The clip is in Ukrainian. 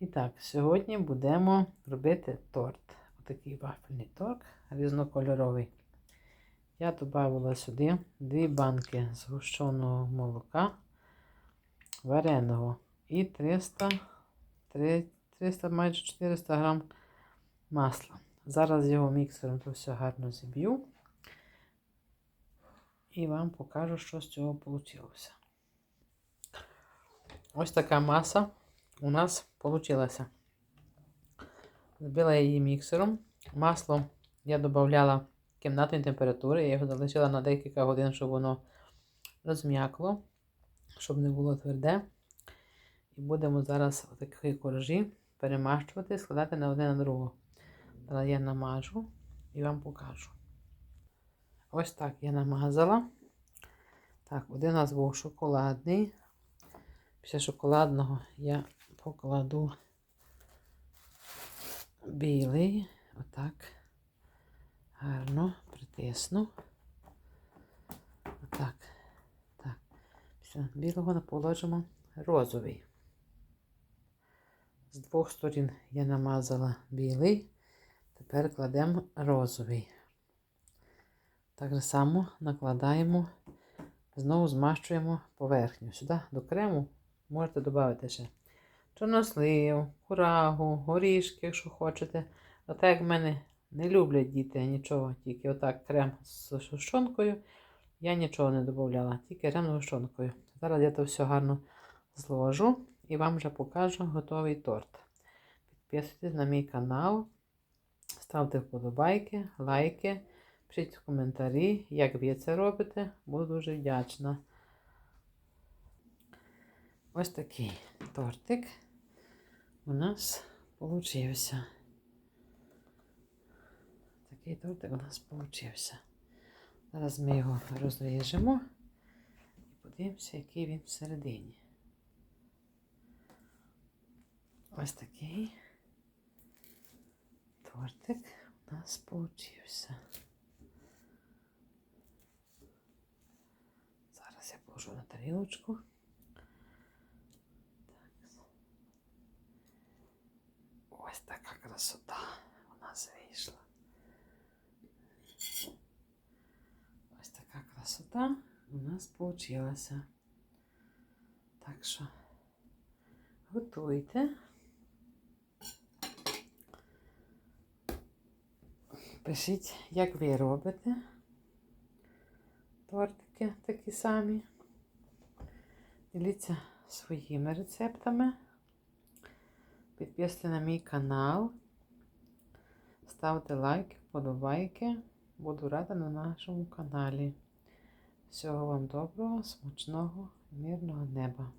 І так, сьогодні будемо робити торт. Отакий вафельний торт різнокольоровий. Я додавала сюди дві банки згущеного молока вареного і 300, 300 майже 400 грам масла. Зараз його міксером то все гарно зіб'ю. І вам покажу, що з цього вийшло. Ось така маса у нас вийшла. Збила її міксером. Масло я додавала кімнатної температури. Я його залишила на декілька годин, щоб воно розм'якло, щоб не було тверде. І будемо зараз такі коржі перемащувати, складати на одне на друге. Зараз я намажу і вам покажу. Ось так я намазала. Так, один у нас був шоколадний. Після шоколадного я покладу білий, отак, гарно притисну. Отак. Так. Після білого положимо розовий. З двох сторін я намазала білий, тепер кладемо розовий. Так само накладаємо, знову змащуємо поверхню. Сюди до крему можете додати ще чорнослив, курагу, горішки, якщо хочете. А так як в мене не люблять діти нічого, тільки отак крем з сушонкою. Я нічого не додавала, тільки крем з гущонкою. Зараз я то все гарно зложу і вам вже покажу готовий торт. Підписуйтесь на мій канал, ставте вподобайки, лайки. Пишіть коментарі, як ви це робите, буду дуже вдячна. Ось такий тортик у нас получився. Такий тортик у нас получився. Зараз ми його розріжемо і подивимося, який він всередині. Ось такий тортик у нас получився. Зараз я положу на тарілочку. Ось така красота у нас вийшла. Ось така красота у нас получилася. Так що готуйте. Пишіть, як ви робите тортики такі самі. Діліться своїми рецептами. Підписуйтесь на мій канал. Ставте лайки, подобайки. Буду рада на нашому каналі. Всього вам доброго, смачного, мирного неба!